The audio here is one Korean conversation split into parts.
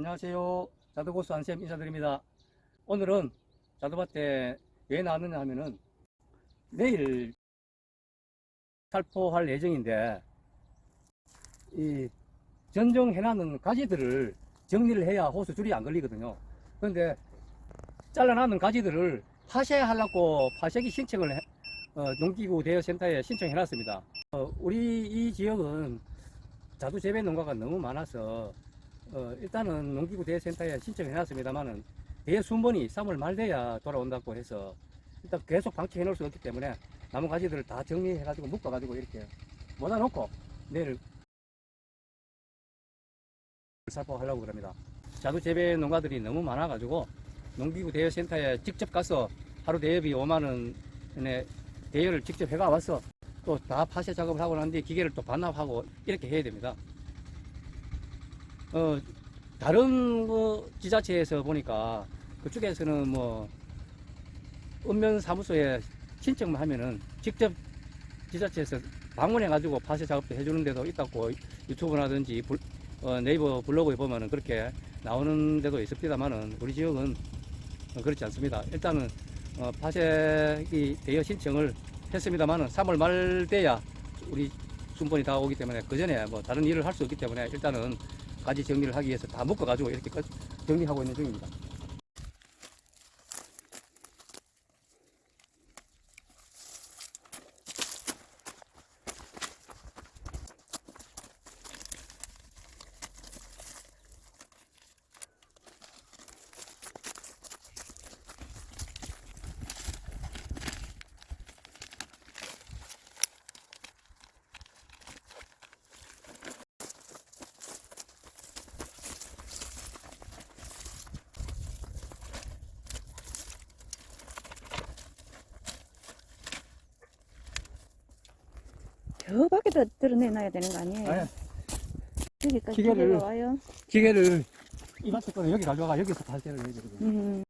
안녕하세요. 자두고수 안쌤 인사드립니다. 오늘은 자두밭에 왜 나왔느냐 하면은 내일 살포할 예정인데 이 전종해놨는 가지들을 정리를 해야 호수 줄이 안 걸리거든요. 그런데 잘라놨는 가지들을 파쇄하려고 파쇄기 신청을 해- 어, 농기구 대여센터에 신청해놨습니다. 어, 우리 이 지역은 자두 재배 농가가 너무 많아서 어, 일단은 농기구 대센터에 신청을 해놨습니다만은 대순번이 3월 말 돼야 돌아온다고 해서 일단 계속 방치해 놓을 수 없기 때문에 나무 가지들을 다 정리해 가지고 묶어 가지고 이렇게 모아 놓고 내일 살포하려고 그럽니다. 자두 재배 농가들이 너무 많아 가지고 농기구 대여센터에 직접 가서 하루 대여비 5만 원의 대여를 직접 해가 와서 또 다 파쇄 작업을 하고 난 뒤에 기계를 또 반납하고 이렇게 해야 됩니다. 어, 다른 그 지자체에서 보니까 그쪽에서는 뭐 읍면 사무소에 신청만 하면은 직접 지자체에서 방문해 가지고 파쇄 작업도 해주는 데도 있다고 유튜브라든지 불- 어, 네이버 블로그에 보면은 그렇게 나오는 데도 있습니다만은 우리 지역은 어, 그렇지 않습니다. 일단은 어, 파쇄기 대여 신청을 했습니다만은 3월 말 돼야 우리 순번이 다 오기 때문에 그 전에 뭐 다른 일을 할 수 없기 때문에 일단은 가지 정리를 하기 위해서 다 묶어가지고 이렇게 끝- 정리하고 있는 중입니다. 저 밖에다 드러내놔야 되는 거 아니에요? 아니, 여기까지 기계를- 기계가 와요. 기계를 이마트 거는 여기 가져가 여기서 발대를 해야 되거든요. 음,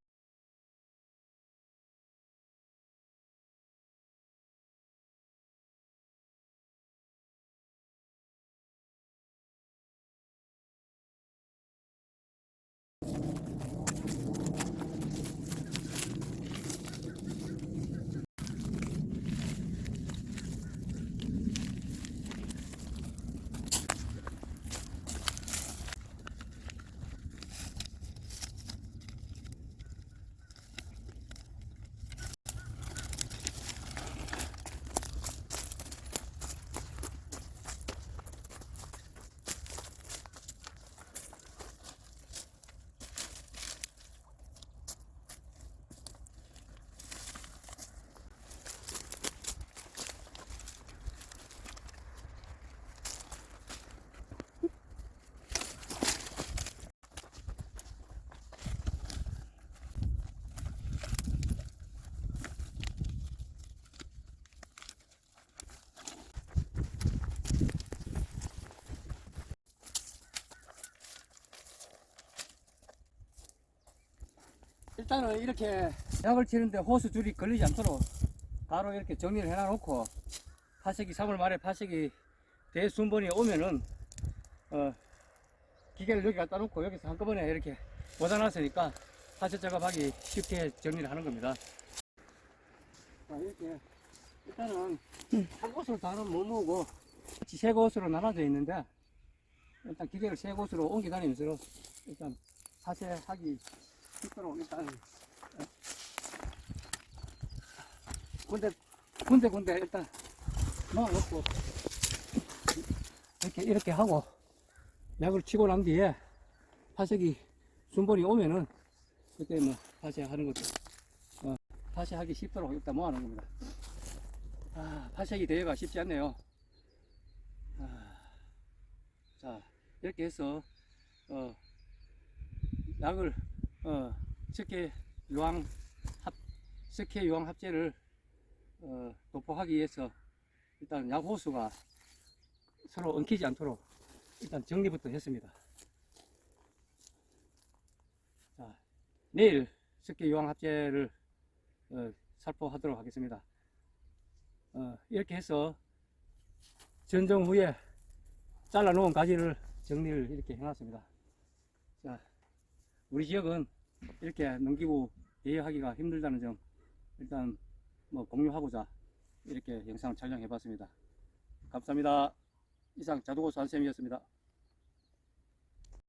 일단은 이렇게 약을 치는데 호수 줄이 걸리지 않도록 바로 이렇게 정리를 해놔 놓고 파쇄기 3월 말에 파쇄기 대순번이 오면은 어, 기계를 여기 갖다 놓고 여기서 한꺼번에 이렇게 모아놨으니까 파쇄 작업하기 쉽게 정리를 하는 겁니다. 자, 이렇게 일단은 한 곳으로 다는 못 모으고 세 곳으로 나눠져 있는데 일단 기계를 세 곳으로 옮겨 다니면서 일단 파쇄하기 어, 군데 군데 군데 일단 넣어놓고 이렇게 이렇게 하고 약을 치고 난 뒤에 파쇄기 순번이 오면은 그때 뭐 파쇄하는 것도 어, 파쇄하기 쉽도록 일단 모아놓은 겁니다. 아, 파쇄기 대회가 쉽지 않네요. 아, 자 이렇게 해서 어, 약을 어, 석회 유황 합, 석회 유황 합제를 어, 도포하기 위해서 일단 약 호수가 서로 엉키지 않도록 일단 정리부터 했습니다. 자, 내일 석회 유황 합제를 어, 살포하도록 하겠습니다. 어, 이렇게 해서 전정 후에 잘라놓은 가지를 정리를 이렇게 해놨습니다. 자, 우리 지역은 이렇게 넘기고 대여하기가 힘들다는 점 일단 뭐 공유하고자 이렇게 영상을 촬영해 봤습니다. 감사합니다. 이상 자두고수 한쌤이었습니다.